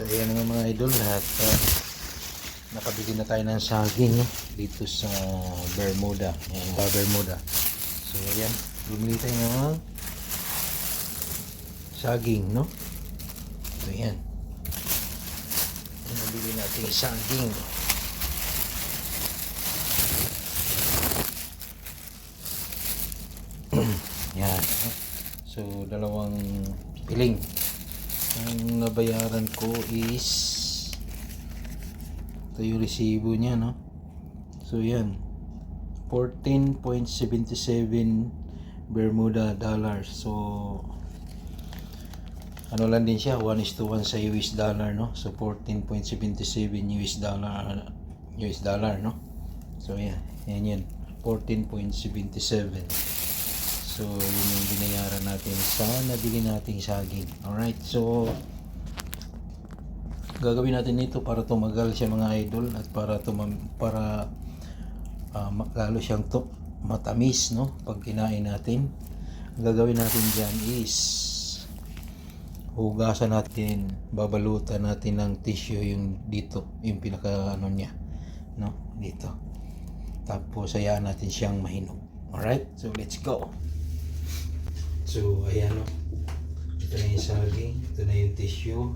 So ayan nga mga idol lahat uh, nakabili na tayo ng saging no? dito sa Bermuda. Ayan, sa Bermuda. So ayan, bumili tayo ng saging, no? So ayan. Ayan, nabili natin yung saging. Yan. So, dalawang piling. Ang nabayaran ko is ito yung resibo niya, no? So, yan. 14.77 Bermuda dollars. So, ano lang din siya, 1 is to 1 sa US dollar, no? So, 14.77 US dollar, US dollar, no? So, yan. Yan yan. 14.77. So, yun yung binayaran natin sa nabili nating saging. Alright, so gagawin natin ito para tumagal siya mga idol at para tumam para ma- lalo siyang to matamis no pag kinain natin. Ang gagawin natin diyan is hugasan natin, babalutan natin ng tissue yung dito, yung pinaka ano niya, no? Dito. Tapos hayaan natin siyang mahinog. Alright, so let's go. So, ayan o. Ito na yung saging. Ito na yung tissue.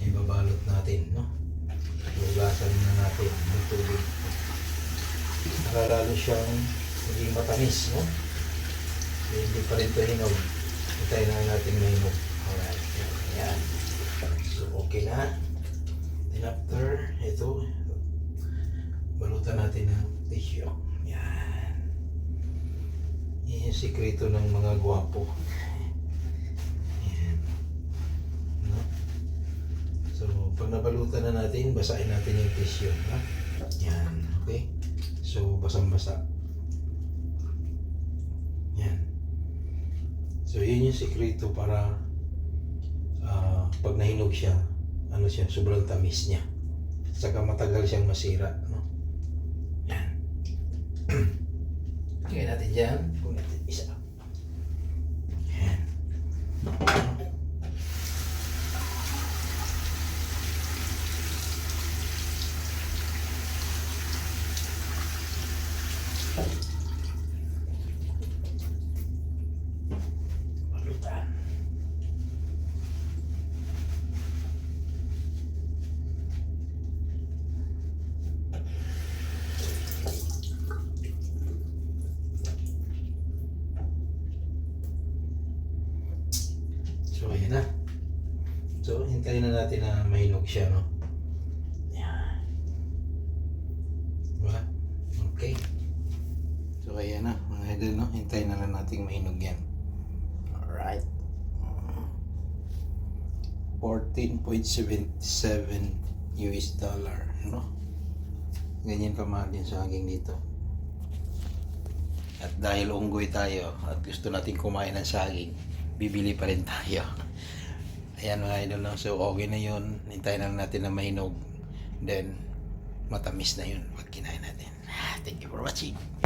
Ibabalot natin, no? Hugasan na natin ng tubig. Para lalo siyang maging matamis, no? Hindi pa rin ito hinog. Hintayin na natin mahinog. Alright. Ayan. So, okay na. Then after, ito, balutan natin ng tissue. Yung sikreto ng mga gwapo. No? So, pag nabalutan na natin, basahin natin yung tissue. Ha? Yan. Okay? So, basang-basa. Yan. So, yun yung sikreto para ah, pag nahinog siya, ano siya, sobrang tamis niya. Saka matagal siyang masira. No? Yan. Tingnan natin dyan. Kung natin isa. Yan. Balutan. So, ayan na. So, hintayin na natin na mahinog siya, no? Yan. Diba? Okay. So, ayan na, mga idol, no? Hintayin na lang natin mahinog yan. Alright. 14.77 US dollar, no? Ganyan kamahal yung saging dito. At dahil unggoy tayo at gusto natin kumain ng saging, bibili pa rin tayo. Ayan mga idol, no? so okay na yun. Hintayin lang natin na mahinog. Then, matamis na yun pag kinain natin. Thank you for watching.